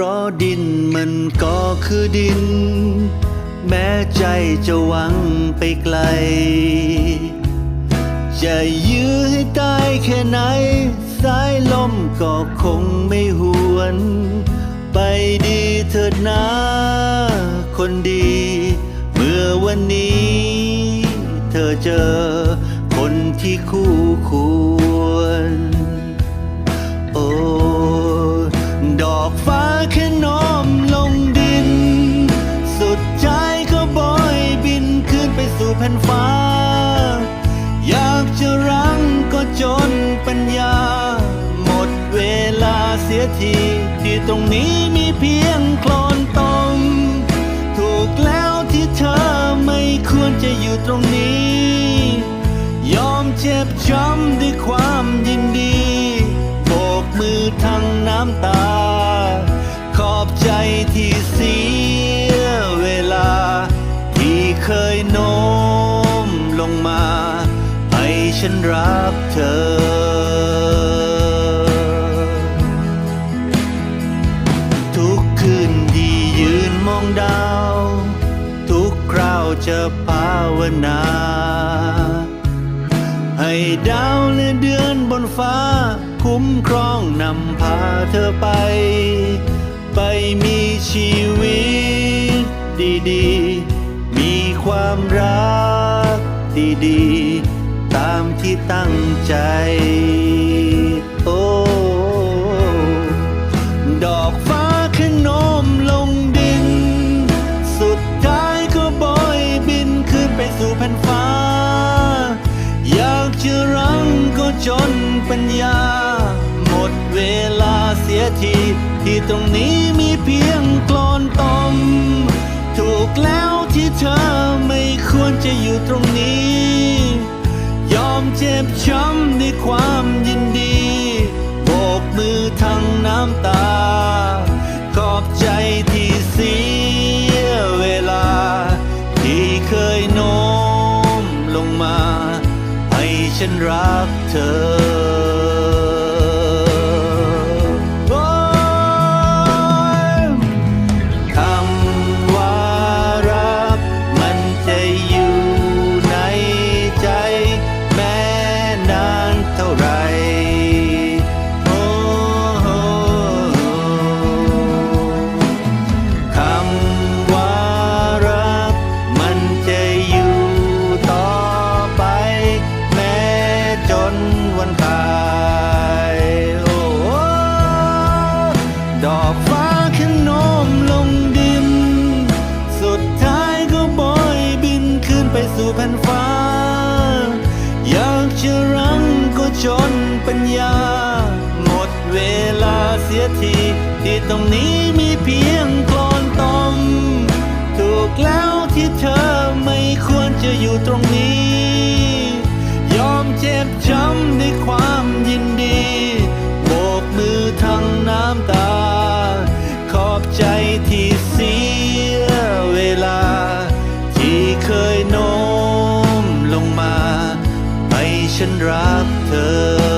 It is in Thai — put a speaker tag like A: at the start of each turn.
A: ราะดินมันก็คือดิน แม้ใจจะหวังไปไกล จะยื้อให้ตายแค่ไหน สายลมก็คงไม่หวน ไปดีเถิดนะคนดี เมื่อวันนี้ เธอเจอคนที่คู่ควรากจะรั้งก็จนปัญญา หมดเวลาเสียที ที่ตรงนี้มีเพียงโคลนตม ถูกแล้วที่เธอไม่ควรจะอยู่ตรงนี้ ยอมเจ็บช้ำด้วยความยินดี โบกมือทั้งน้ำตา ขอบใจที่ ฉันรักเธอ ทุกคืนที่ยืนมองดาว ทุกคราวจะภาวนา ให้ดาวและเดือนบนฟ้า คุ้มครองนำพาเธอไป ไปมีชีวิตดีๆ มีความรักดีๆ ที่ตั้งใจ โอ้ดอกฟ้าขนมลงดิน สุดท้ายก็บอยบินขึ้นไปสู่แผ่นฟ้า อยากจะรั้งก็จนปัญญา หมดเวลาเสียที ที่ตรงนี้มีเพียงกลอนตม ถูกแล้วที่เธอไม่ควรจะอยู่ตรงนี้ ยอมเจ็บช้ำด้วยความยินดี โบกมือทั้งน้ำตา ขอบใจที่เสียเวลา ที่เคยโน้มลงมา ให้ฉันรักเธอ ญา หมดเวลาเสียที ที่ตรงนี้มีเพียงกลอนตม ถูกแล้วที่เธอไม่ควรจะอยู่ตรงนี้ ยอมเจ็บช้ำด้วยความยินดีโบกมือทั้งน้ำตา ขอบใจที่เสียเวลา ที่เคยโน้มลงมาให้ฉันรักเธอ